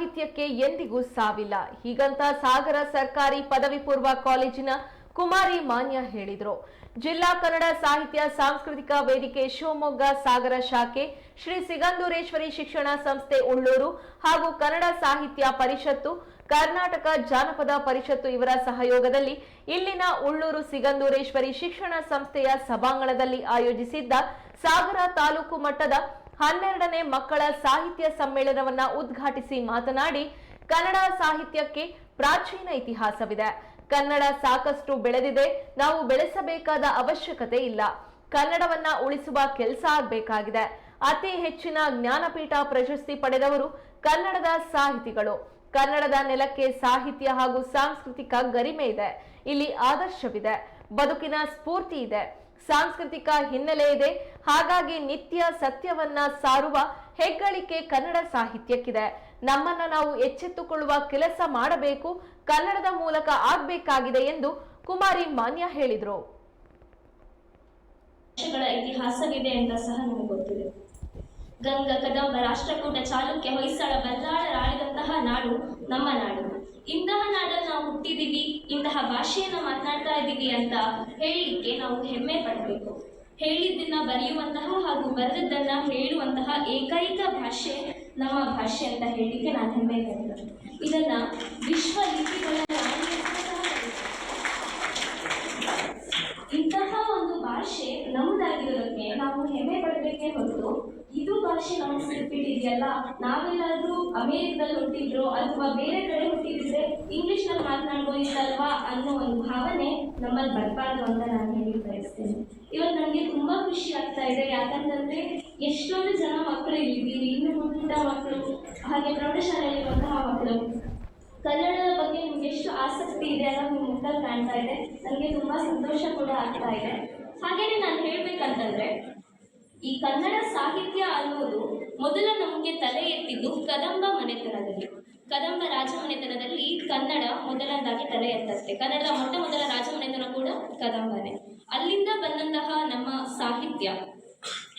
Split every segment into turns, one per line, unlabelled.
ಸಾಹಿತ್ಯಕ್ಕೆ ಎಂದಿಗೂ ಸಾವಿಲ್ಲ. ಹೀಗಂತ ಸಾಗರ ಸರ್ಕಾರಿ ಪದವಿ ಪೂರ್ವ ಕಾಲೇಜಿನ ಕುಮಾರಿ ಮಾನ್ಯ ಹೇಳಿದರು. ಜಿಲ್ಲಾ ಕನ್ನಡ ಸಾಹಿತ್ಯ ಸಾಂಸ್ಕೃತಿಕ ವೇದಿಕೆ ಶಿವಮೊಗ್ಗ ಸಾಗರ ಶಾಖೆ, ಶ್ರೀ ಸಿಗಂಧೂರೇಶ್ವರಿ ಶಿಕ್ಷಣ ಸಂಸ್ಥೆ ಉಳ್ಳೂರು ಹಾಗೂ ಕನ್ನಡ ಸಾಹಿತ್ಯ ಪರಿಷತ್ತು, ಕರ್ನಾಟಕ ಜಾನಪದ ಪರಿಷತ್ತು ಇವರ ಸಹಯೋಗದಲ್ಲಿ ಇಲ್ಲಿನ ಉಳ್ಳೂರು ಸಿಗಂಧೂರೇಶ್ವರಿ ಶಿಕ್ಷಣ ಸಂಸ್ಥೆಯ ಸಭಾಂಗಣದಲ್ಲಿ ಆಯೋಜಿಸಿದ್ದ ಸಾಗರ ತಾಲೂಕು ಮಟ್ಟದ ಹನ್ನೆರಡನೇ ಮಕ್ಕಳ ಸಾಹಿತ್ಯ ಸಮ್ಮೇಳನವನ್ನ ಉದ್ಘಾಟಿಸಿ ಮಾತನಾಡಿ, ಕನ್ನಡ ಸಾಹಿತ್ಯಕ್ಕೆ ಪ್ರಾಚೀನ ಇತಿಹಾಸವಿದೆ. ಕನ್ನಡ ಸಾಕಷ್ಟು ಬೆಳೆದಿದೆ, ನಾವು ಬೆಳೆಸಬೇಕಾದ ಅವಶ್ಯಕತೆ ಇಲ್ಲ. ಕನ್ನಡವನ್ನ ಉಳಿಸುವ ಕೆಲಸ ಆಗಬೇಕಾಗಿದೆ. ಅತಿ ಹೆಚ್ಚಿನ ಜ್ಞಾನಪೀಠ ಪ್ರಶಸ್ತಿ ಪಡೆದವರು ಕನ್ನಡದ ಸಾಹಿತಿಗಳು. ಕನ್ನಡದ ನೆಲಕ್ಕೆ ಸಾಹಿತ್ಯ ಹಾಗೂ ಸಾಂಸ್ಕೃತಿಕ ಗರಿಮೆ ಇದೆ. ಇಲ್ಲಿ ಆದರ್ಶವಿದೆ. ಬದುಕಿನ ಸ್ಫೂರ್ತಿ ಇದೆ. ಸಾಂಸ್ಕೃತಿಕ ಹಿನ್ನೆಲೆ ಇದೆ. ಹಾಗಾಗಿ ನಿತ್ಯ ಸತ್ಯವನ್ನ ಸಾರುವ ಹೆಗ್ಗಳಿಕೆ ಕನ್ನಡ ಸಾಹಿತ್ಯಕ್ಕಿದೆ. ನಮ್ಮನ್ನ ನಾವು ಎಚ್ಚೆತ್ತುಕೊಳ್ಳುವ ಕೆಲಸ ಮಾಡಬೇಕು, ಕನ್ನಡದ ಮೂಲಕ ಆಗ್ಬೇಕಾಗಿದೆ ಎಂದು ಕುಮಾರಿ ಮಾನ್ಯ ಹೇಳಿದರು.
ಇತಿಹಾಸವಿದೆ ಅಂತ ಸಹ ನಮಗೆ ಗೊತ್ತಿದೆ. ಗಂಗ ಕದಂಬ ರಾಷ್ಟ್ರಕೂಟ ಚಾಲುಕ್ಯ ಹೊಯ್ಸಳ ಬಲ್ಲಾಳ ರಾಳಿದಂತಹ ನಾಡು ನಮ್ಮ ನಾಡು. ಇಂತಹ ನಾಡಲ್ಲಿ ನಾವು ಹುಟ್ಟಿದೀವಿ, ಇಂತಹ ಭಾಷೆಯನ್ನು ಮಾತನಾಡ್ತಾ ಇದ್ದೀವಿ ಅಂತ ಹೇಳಲಿಕ್ಕೆ ನಾವು ಹೆಮ್ಮೆ ಪಡಬೇಕು. ಹೇಳಿದ್ದನ್ನ ಬರೆಯುವಂತಹ ಹಾಗೂ ಬರೆದದ್ದನ್ನ ಹೇಳುವಂತಹ ಏಕೈಕ ಭಾಷೆ ನಮ್ಮ ಭಾಷೆ ಅಂತ ಹೇಳಲಿಕ್ಕೆ ನಾನು ಹೆಮ್ಮೆ ಪಡ್ತೇನೆ. ಇದನ್ನ ವಿಶ್ವ ಲಿಪಿಗಳ. ಇಂತಹ ಒಂದು ಭಾಷೆ ನಮ್ಮದಾಗಿರೋದಕ್ಕೆ ನಾವು ಹೆಮ್ಮೆ ಪಡಬೇಕೇ ಹೊರತು ಇದು ಭಾಷೆ ನಮಗೆ ಸಿಕ್ಬಿಟ್ಟಿದೆಯಲ್ಲ ನಾವೆಲ್ಲಾದ್ರೂ ಅಮೇರಿಕದಲ್ಲಿ ಹುಟ್ಟಿದ್ರು ಅಥವಾ ಬೇರೆ ಕಡೆ ಹುಟ್ಟಿದ್ರೆ ಇಂಗ್ಲಿಷ್ನಲ್ಲಿ ಮಾತನಾಡ್ಬೋದಿತ್ತಲ್ವಾ ಅನ್ನೋ ಒಂದು ಭಾವನೆ ನಮ್ಮಲ್ಲಿ ಬರಬಾರ್ದು ಅಂತ ನಾನು ಹೇಳಿ ಬಯಸ್ತೇನೆ. ಇವತ್ತು ನನಗೆ ತುಂಬಾ ಖುಷಿ ಆಗ್ತಾ ಇದೆ. ಯಾಕಂತಂದ್ರೆ ಎಷ್ಟೊಂದು ಜನ ಮಕ್ಕಳು ಇಲ್ಲಿದ್ದೀರಿ. ಇನ್ನು ಮುಂದಿನ ಮಕ್ಕಳು ಹಾಗೆ ಪ್ರೌಢಶಾಲೆಯಲ್ಲಿರುವಂತಹ ಮಕ್ಕಳು ಕನ್ನಡದ ಬಗ್ಗೆ ನಿಮ್ಗೆ ಎಷ್ಟು ಆಸಕ್ತಿ ಇದೆ ಅನ್ನೋದು ನಿಮ್ಮ ಮುಖದಲ್ಲಿ ಕಾಣ್ತಾ ಇದೆ. ನನಗೆ ತುಂಬಾ ಸಂತೋಷ ಕೂಡ ಆಗ್ತಾ ಇದೆ. ಹಾಗೇನೆ ನಾನು ಹೇಳ್ಬೇಕಂತಂದ್ರೆ ಈ ಕನ್ನಡ ಸಾಹಿತ್ಯ ಅನ್ನೋದು ಮೊದಲು ನಮಗೆ ತಲೆ ಎತ್ತಿದ್ದು ಕದಂಬ ಮನೆತನದಲ್ಲಿ. ಕದಂಬ ರಾಜಮನೆತನದಲ್ಲಿ ಕನ್ನಡ ಮೊದಲನೇದಾಗಿ ತಲೆ ಎತ್ತತ್ತೆ. ಕನ್ನಡದ ಮೊಟ್ಟ ಮೊದಲ ರಾಜಮನೆತನ ಕೂಡ ಕದಂಬನೇ. ಅಲ್ಲಿಂದ ಬಂದಂತಹ ನಮ್ಮ ಸಾಹಿತ್ಯ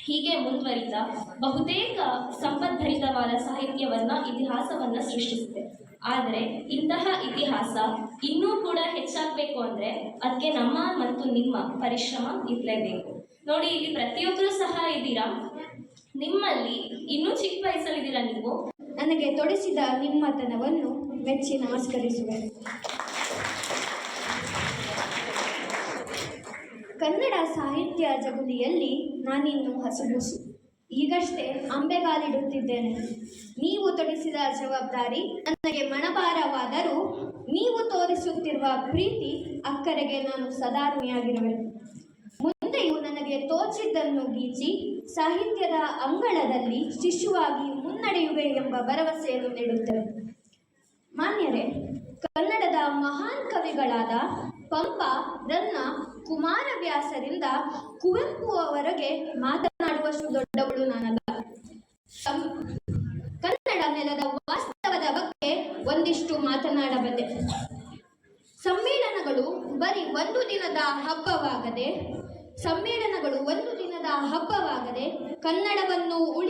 ಹೀಗೆ ಮುಂದುವರಿತ ಬಹುತೇಕ ಸಂಪದ್ಭರಿತವಾದ ಸಾಹಿತ್ಯವನ್ನ, ಇತಿಹಾಸವನ್ನ ಸೃಷ್ಟಿಸಿದೆ ಆದರೆ ಇಂತಹ ಇತಿಹಾಸ ಇನ್ನೂ ಕೂಡ ಹೆಚ್ಚಾಗಬೇಕು ಅಂದ್ರೆ ಅದಕ್ಕೆ ನಮ್ಮ ಮತ್ತು ನಿಮ್ಮ ಪರಿಶ್ರಮ ಇರಲೇಬೇಕು. ನೋಡಿ, ಇಲ್ಲಿ ಪ್ರತಿಯೊಬ್ಬರು ಇದ್ದೀರಾ ನಿಮ್ಮಲ್ಲಿ ಇನ್ನೂ ಚಿಕ್ಕ ವಯಸ್ಸಲ್ಲಿದ್ದೀರಾ ನೀವು?
ನನಗೆ ತೊಡಿಸಿದ ನಿಮ್ಮತನವನ್ನು ಮೆಚ್ಚಿ ನಮಸ್ಕರಿಸುವೆ. ಕನ್ನಡ ಸಾಹಿತ್ಯ ಜಗುಲಿಯಲ್ಲಿ ನಾನಿನ್ನು ಹಸುಬುಸು ಈಗಷ್ಟೇ ಅಂಬೆಗಾಲಿಡುತ್ತಿದ್ದೇನೆ ನೀವು ತೊಡಿಸಿದ ಜವಾಬ್ದಾರಿ ನನಗೆ ಮಣಭಾರವಾದರೂ ನೀವು ತೋರಿಸುತ್ತಿರುವ ಪ್ರೀತಿ ಅಕ್ಕರೆಗೆ ನಾನು ಸದಾ ತೋಚಿದ್ದನ್ನು ಗೀಚಿ ಸಾಹಿತ್ಯದ ಅಂಗಳದಲ್ಲಿ ಶಿಶುವಾಗಿ ಮುನ್ನಡೆಯುವೆ ಎಂಬ ಭರವಸೆಯನ್ನು ನೀಡುತ್ತವೆ. ಮಾನ್ಯರೇ, ಕನ್ನಡದ ಮಹಾನ್ ಕವಿಗಳಾದ ಪಂಪ ರನ್ನ ಕುಮಾರವ್ಯಾಸರಿಂದ ಕುವೆಂಪು ಅವರಿಗೆ ಮಾತನಾಡುವಷ್ಟು ದೊಡ್ಡವಳು ನಾನಲ್ಲ. ಕನ್ನಡ ನೆಲದ ವಾಸ್ತವದ ಬಗ್ಗೆ ಒಂದಿಷ್ಟು ಮಾತನಾಡಬಲ್ಲೆ. ಸಮ್ಮೇಳನಗಳು ಬರೀ ಒಂದು ದಿನದ ಹಬ್ಬವಾಗದೆ ಸಮ್ಮೇಳನಗಳು ಒಂದು ದಿನದ ಹಬ್ಬವಾಗದೆ ಕನ್ನಡವನ್ನು ಉಳಿ